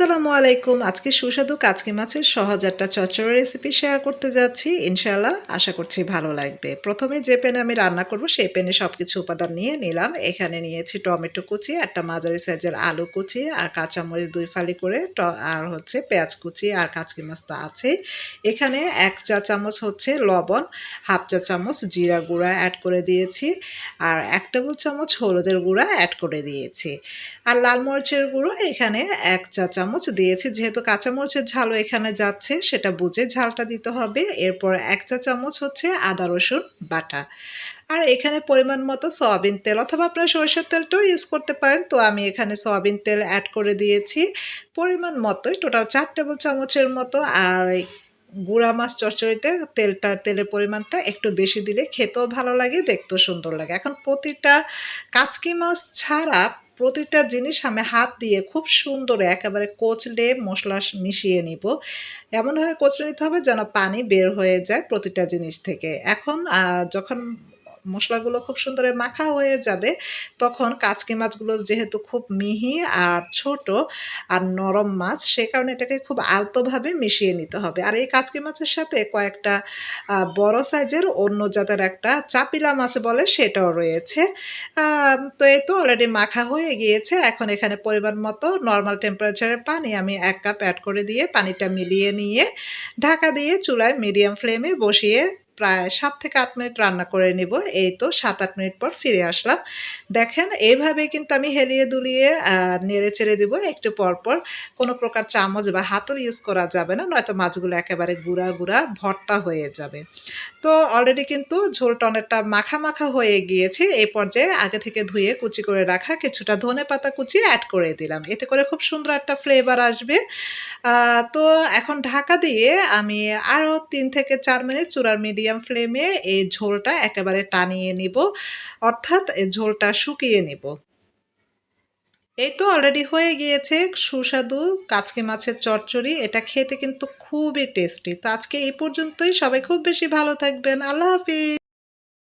আসসালামু আলাইকুম। আজকে সুস্বাদু কাচকি মাছের সহজ একটা চচ্চড়া রেসিপি শেয়ার করতে যাচ্ছি। ইনশাআল্লাহ আশা করছি ভালো লাগবে। প্রথমে যে প্যানে আমি রান্না করব, সেই প্যানে সব কিছু উপাদান নিয়ে নিলাম। এখানে নিয়েছি টমেটো কুচি, একটা মাঝারি সাইজের আলু কুচি আর কাঁচামরিচ দুই ফালি করে আর হচ্ছে পেঁয়াজ কুচি আর কাচকি মাছ তো আছেই এখানে এক চা চামচ হচ্ছে লবণ, হাফ চা চামচ জিরা গুঁড়া অ্যাড করে দিয়েছি আর এক টেবিল চামচ হলুদের গুঁড়া অ্যাড করে দিয়েছি। আর লাল মরিচের গুঁড়ো এখানে এক চা চামচ দিয়েছি। যেহেতু কাঁচামরিচের ঝালও এখানে যাচ্ছে, সেটা বুঝে ঝালটা দিতে হবে। এরপর এক চা চামচ হচ্ছে আদা, রসুন, বাটা। আর এখানে পরিমাণ মতো সয়াবিন তেল অথবা আপনারা সরষের তেলটাও ইউজ করতে পারেন। তো আমি এখানে সয়াবিন তেল অ্যাড করে দিয়েছি। পরিমাণ মতোই টোটাল চার টেবিল চামচের মতো। আর গুঁড়া মাছ চচ্চড়িতে তেলটার তেলের পরিমাণটা একটু বেশি দিলে খেতেও ভালো লাগে, দেখতেও সুন্দর লাগে। এখন প্রতিটা কাচকি মাছ ছাড়া প্রতিটা জিনিস আমি হাত দিয়ে খুব সুন্দর একেবারে কোচলে মশলা মিশিয়ে নিব। এমনভাবে কোচলে নিতে হবে যেন পানি বের হয়ে যায় প্রতিটা জিনিস থেকে। এখন যখন মশলাগুলো খুব সুন্দর মাখা হয়ে যাবে, তখন কাচকি মাছগুলো যেহেতু খুব মিহি আর ছোট আর নরম মাছ, সে কারণে এটাকে খুব আলতোভাবে মিশিয়ে নিতে হবে। আর এই কাচকি মাছের সাথে কয়েকটা বড় সাইজের অন্য জাতের একটা চাপিলা মাছ বলে সেটাও রয়েছে। তো এই তো অলরেডি মাখা হয়ে গিয়েছে। এখন এখানে পরিমাণ মতো নর্মাল টেম্পারেচারের পানি আমি এক কাপ অ্যাড করে দিয়ে পানিটা মিলিয়ে নিয়ে ঢাকা দিয়ে চুলায় মিডিয়াম ফ্লেমে বসিয়ে প্রায় সাত থেকে আট মিনিট রান্না করে নিব। এই তো সাত আট মিনিট পর ফিরে আসলাম। দেখেন এইভাবে কিন্তু আমি হেলিয়ে দুলিয়ে নেড়ে চেড়ে দিব। একটু পর পর কোনো প্রকার চামচ বা হাতল ইউজ করা যাবে না, নয়তো মাছগুলো একেবারে গুঁড়া গুঁড়া ভর্তা হয়ে যাবে। তো অলরেডি কিন্তু ঝোলটা অনেকটা মাখা মাখা হয়ে গিয়েছে। এই পর্যায়ে আগে থেকে ধুয়ে কুচি করে রাখা কিছুটা ধনে পাতা কুচি অ্যাড করে দিলাম। এতে করে খুব সুন্দর একটা ফ্লেভার আসবে। তো এখন ঢাকা দিয়ে আমি আরও তিন থেকে চার মিনিট চূড়ার মিডিয়াম ফ্লেমে এই ঝোলটা একেবারে টানিয়ে নিব, অর্থাৎ ঝোলটা শুকিয়ে নিব। এই তো অলরেডি হয়ে গিয়েছে, সুস্বাদু কাচকি মাছের চচ্চড়ি, এটা খেতে কিন্তু খুবই টেস্টি তো আজকে এই পর্যন্তই, সবাই খুব বেশি ভালো থাকবেন, আল্লাহ হাফিজ।